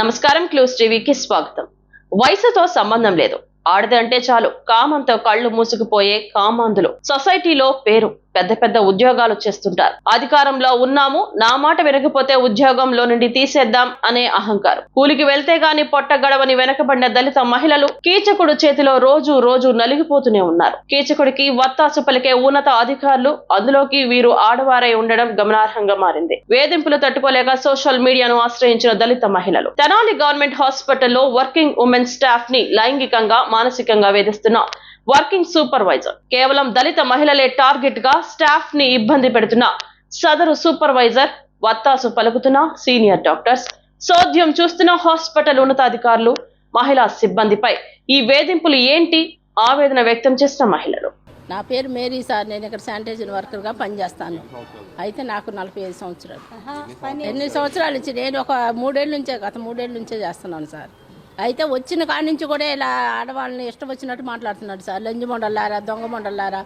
నమస్కారం క్లూస్ టీవీకి స్వాగతం. వయసుతో సంబంధం లేదు. ఆడది అంటే చాలు కామంతో కళ్ళు మూసుకుపోయే కామాంధులు. సొసైటీలో పేరు పెద్ద పెద్ద ఉద్యోగాలు చేస్తుంటారు. అధికారంలో ఉన్నాము నా మాట వినకపోతే ఉద్యోగంలో నుండి తీసేద్దాం అనే అహంకారం. కూలికి వెళ్తే గాని పొట్ట గడవని వెనకబడిన దళిత మహిళలు కీచకుడు చేతిలో రోజు రోజు నలిగిపోతూనే ఉన్నారు. కీచకుడికి వత్తాసు పలికే ఉన్నత అధికారులు అందులోకి వీరు ఆడవారై ఉండడం గమనార్హంగా మారింది. వేధింపులు తట్టుకోలేక సోషల్ మీడియాను ఆశ్రయించిన దళిత మహిళలు. తెనాలి గవర్నమెంట్ హాస్పిటల్లో వర్కింగ్ ఉమెన్ స్టాఫ్ని లైంగికంగా మానసికంగా వేధిస్తున్న వర్కింగ్ సూపర్వైజర్. కేవలం దళిత మహిళలే టార్గెట్గా స్టాఫ్ని ఇబ్బంది పెడుతున్న సదరు సూపర్వైజర్ వత్తాసు పలుకుతున్న సీనియర్ డాక్టర్స్ సోద్యం చూస్తున్న హాస్పిటల్ ఉన్నతాధికారులు మహిళా సిబ్బందిపై ఈ వేధింపులు ఏంటి? ఆవేదన వ్యక్తం చేసిన మహిళలు. నా పేరు మేరీ సార్. నేను ఇక్కడ శానిటైజర్ వర్కర్గా పనిచేస్తాను. అయితే నాకు నలభై ఐదు సంవత్సరాలు. ఎన్ని సంవత్సరాలు నుంచి నేను ఒక మూడేళ్ళ నుంచే గత మూడేళ్ళ నుంచే చేస్తున్నాను సార్. అయితే వచ్చిన కాడి నుంచి కూడా ఇలా ఆడవాళ్ళని ఇష్టం వచ్చినట్టు మాట్లాడుతున్నాడు సార్. లంజి మొండలారా దొంగ మొండలారా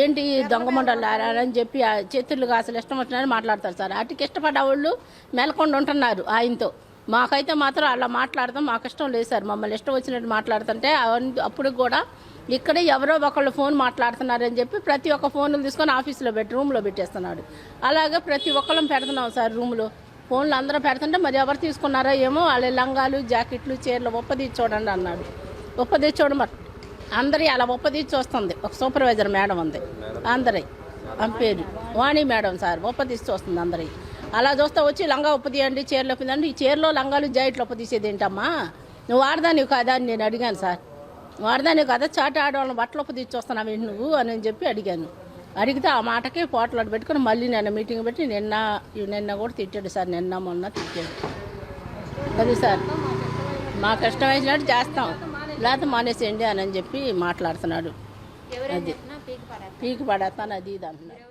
ఏంటి దొంగ మొండలారా అని చెప్పి ఆ చేతులుగా అసలు ఇష్టం వచ్చినట్టు మాట్లాడతారు సార్. వాటికి ఇష్టపడ్డ వాళ్ళు మెలకొండ ఉంటున్నారు ఆయనతో. మాకైతే మాత్రం అలా మాట్లాడతాం మాకు ఇష్టం లేదు సార్. మమ్మల్ని ఇష్టం వచ్చినట్టు మాట్లాడుతుంటే అప్పుడు కూడా ఇక్కడే ఎవరో ఒకళ్ళు ఫోన్ మాట్లాడుతున్నారని చెప్పి ప్రతి ఒక్క ఫోన్లు తీసుకొని ఆఫీస్లో పెట్టి రూమ్లో పెట్టేస్తున్నాడు. అలాగే ప్రతి ఒక్కళ్ళం పెడుతున్నాం సార్ రూమ్లో. ఫోన్లు అందరూ పెడుతుంటే మరి ఎవరు తీసుకున్నారో ఏమో వాళ్ళ లంగాలు జాకెట్లు చీరలు ఒప్పదీసి చూడండి అన్నాడు. ఒప్పదీసి చూడమట అందరి అలా ఒప్పదీసి చూస్తుంది. ఒక సూపర్వైజర్ మేడం ఉంది. అందరి. పేరు వాణి మేడం సార్. ఒప్పదీసి చూస్తుంది అందరి. అలా చూస్తే వచ్చి లంగా ఒప్పదీయండి చీరలు ఒప్పదండి ఈ చీరలో లంగాలు జాకెట్లు ఒప్పదీసేది ఏంటమ్మా? నువ్వు వాడదాని కాదా అని నేను అడిగాను సార్. వాడదాని కదా? చాట ఆడవాళ్ళని బట్టలు తీసి వస్తున్నావు నువ్వు అని చెప్పి అడిగాను. అడిగితే ఆ మాటకి పోట్లాడు పెట్టుకుని మళ్ళీ నిన్న మీటింగ్ పెట్టి నిన్న నిన్న కూడా తిట్టాడు సార్ నిన్న మొన్న తిట్టాడు. అది సార్ మాకు ఇష్టం వేసినట్టు చేస్తాం లేకపోతే మానేసేయండి అని చెప్పి మాట్లాడుతున్నాడు. అది. పీకి పడేస్తాను అది ఇది అంటున్నాడు.